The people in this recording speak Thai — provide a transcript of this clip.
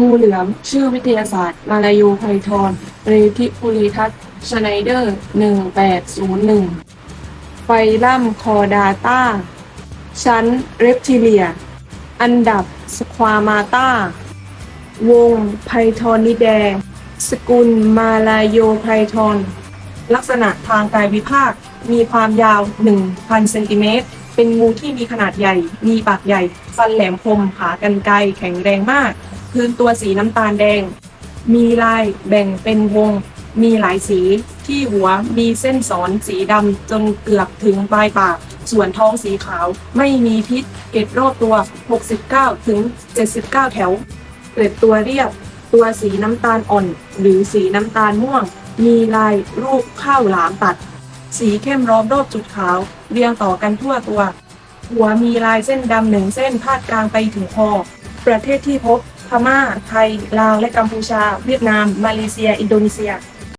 งูเหลือม ชื่อวิทยาศาสตร์ มาลายูไพทอนเรทิคูลิทัสชไนเดอร์ 1801 ไฟลัมคอดาต้า ชั้นเรปทิเลีย อันดับสความาตาวงไพทอนิแด สกุลมาลาโยไพทอน ลักษณะทางกายวิภาค มีความยาว 1,000 เซนติเมตร เป็นงูที่มีขนาดใหญ่ มีปากใหญ่ ฟันแหลมคม ขากรรไกรแข็งแรงมาก พื้นตัวสีน้ำตาลแดง มีลายแบ่งเป็นวง มีหลายสีที่หัวมีเส้นสอนสีดำจนเกือบถึงปลายปาก ส่วนท้องสีขาว ไม่มีพิษ เกล็ดรอบตัว 69 ถึง 79 แถว เกล็ดตัวเรียบ ตัวสีน้ำตาลอ่อน หรือสีน้ำตาลม่วง มีลายรูปข้าวหลามตัด สีเข้มรอมรอบจุดขาว เรียงต่อกันทั่วตัว หัวมีลายเส้นดำหนึ่งเส้นพาดกลางไปถึงคอประเทศที่พบ ม่า ไทย ลาว และกัมพูชา เวียดนาม มาเลเซีย อินโดนีเซีย